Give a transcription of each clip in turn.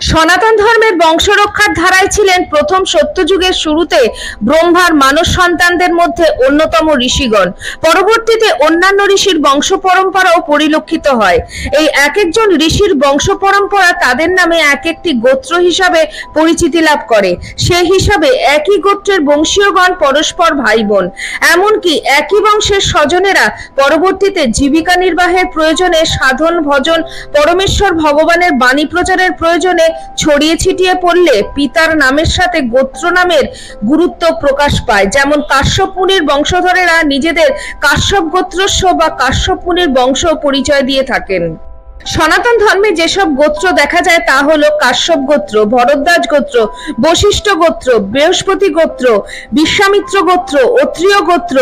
সনাতন ধর্মের বংশরক্ষার ধারায় ছিলেন প্রথম সত্যযুগের শুরুতে ব্রহ্মার মানস সন্তানদের মধ্যে অন্যতম ঋষিগণ। পরবর্তীতে অন্যান্য ঋষির বংশ পরম্পরাও পরিলক্ষিত হয়। এই এক একজন ঋষির বংশ পরম্পরা তাদের নামে এক একটি গোত্র হিসাবে পরিচিতি লাভ করে। সে হিসাবে একই গোত্রের বংশীয়গণ পরস্পর ভাই বোন এমনকি একই বংশের স্বজনেরা পরবর্তীতে জীবিকা নির্বাহের প্রয়োজনে সাধন, ভজন, পরমেশ্বর, ভগবানের বাণী প্রচারের প্রয়োজনে ছড়িয়ে ছিটিয়ে পড়লে পিতার নামের সাথে গোত্র নামের গুরুত্ব প্রকাশ পায়। যেমন কাশ্যপ মুনির বংশধরেরা নিজেদের কাশ্যপ গোত্রস্য বা কাশ্যপ মুনির বংশ পরিচয় দিয়ে থাকেন। সনাতন ধর্মে যেসব গোত্র দেখা যায় তা হলো কাশ্যপ গোত্র, ভরদ্বাজ গোত্র, বশিষ্ঠ গোত্র, বৃহস্পতি গোত্র, বিশ্বামিত্র গোত্র অত্রিয় গোত্র,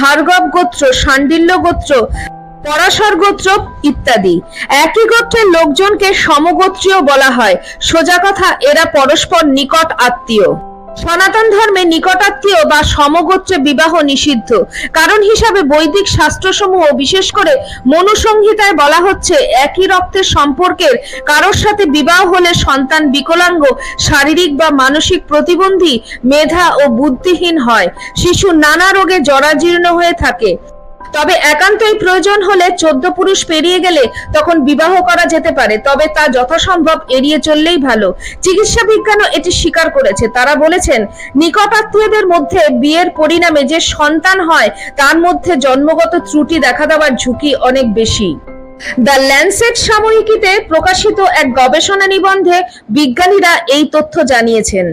ভার্গব গোত্র শাণ্ডিল্য গোত্র পরাশর গোত্র ইত্যাদি। একই গোত্রের লোকজনকে সমগোত্রীয় বলা হয়। সোজা কথা, এরা পরস্পর নিকট আত্মীয়। সনাতন ধর্মে নিকটাত্মীয় বা সমগোত্রে বিবাহ নিষিদ্ধ। কারণ হিসাবে বৈদিক শাস্ত্রসমূহ, বিশেষ করে মনুসংহিতায় বলা হচ্ছে, একই রক্তের সম্পর্কের কারোর সাথে বিবাহ হলে সন্তান বিকলাঙ্গ, শারীরিক বা মানসিক প্রতিবন্ধী, মেধা ও বুদ্ধিহীন হয়। শিশু নানা রোগে জরাজীর্ণ হয়ে থাকে। তবে একান্তই প্রয়োজন হলে চোদ্দ পুরুষ পেরিয়ে গেলে তখন বিবাহ করা যেতে পারে, তবে তা যথাসম্ভব এড়িয়ে চললেই ভালো। চিকিৎসা বিজ্ঞানও এটি স্বীকার করেছে। তারা বলেছেন, নিকটাত্মীয়দের মধ্যে বিয়ের পরিণামে যে সন্তান হয়, তার মধ্যে জন্মগত ত্রুটি দেখা দেওয়ার ঝুঁকি অনেক বেশি। দ্য ল্যান্সেট সাময়িকীতে প্রকাশিত এক গবেষণা নিবন্ধে বিজ্ঞানীরা এই তথ্য জানিয়েছেন।